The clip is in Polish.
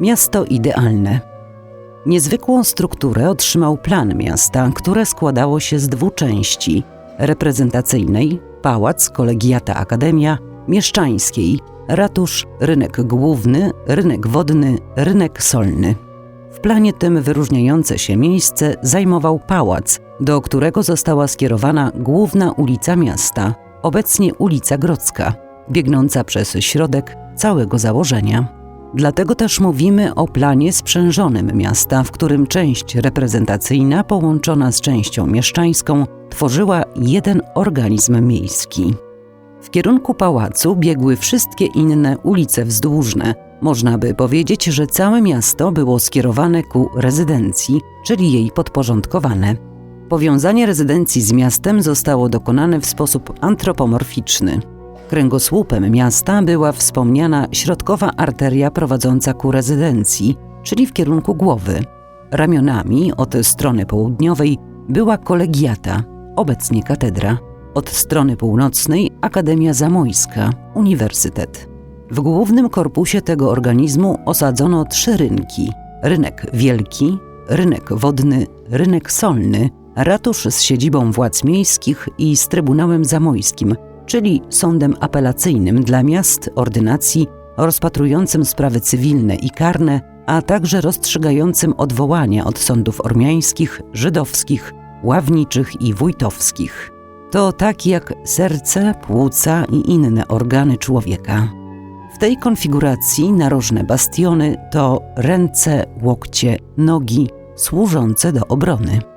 Miasto idealne. Niezwykłą strukturę otrzymał plan miasta, które składało się z dwóch części: reprezentacyjnej pałac, kolegiata, akademia, mieszczańskiej ratusz, rynek główny, rynek wodny, rynek solny. W planie tym wyróżniające się miejsce zajmował pałac, do którego została skierowana główna ulica miasta, obecnie ulica Grodzka, biegnąca przez środek całego założenia. Dlatego też mówimy o planie sprzężonym miasta, w którym część reprezentacyjna połączona z częścią mieszczańską tworzyła jeden organizm miejski. W kierunku pałacu biegły wszystkie inne ulice wzdłużne. Można by powiedzieć, że całe miasto było skierowane ku rezydencji, czyli jej podporządkowane. Powiązanie rezydencji z miastem zostało dokonane w sposób antropomorficzny. Kręgosłupem miasta była wspomniana środkowa arteria prowadząca ku rezydencji, czyli w kierunku głowy. Ramionami od strony południowej była kolegiata, obecnie katedra. Od strony północnej Akademia Zamojska, Uniwersytet. W głównym korpusie tego organizmu osadzono trzy rynki: rynek wielki, rynek wodny, rynek solny, ratusz z siedzibą władz miejskich i z Trybunałem Zamojskim, czyli sądem apelacyjnym dla miast, ordynacji, rozpatrującym sprawy cywilne i karne, a także rozstrzygającym odwołania od sądów ormiańskich, żydowskich, ławniczych i wójtowskich. To tak jak serce, płuca i inne organy człowieka. W tej konfiguracji narożne bastiony to ręce, łokcie, nogi służące do obrony.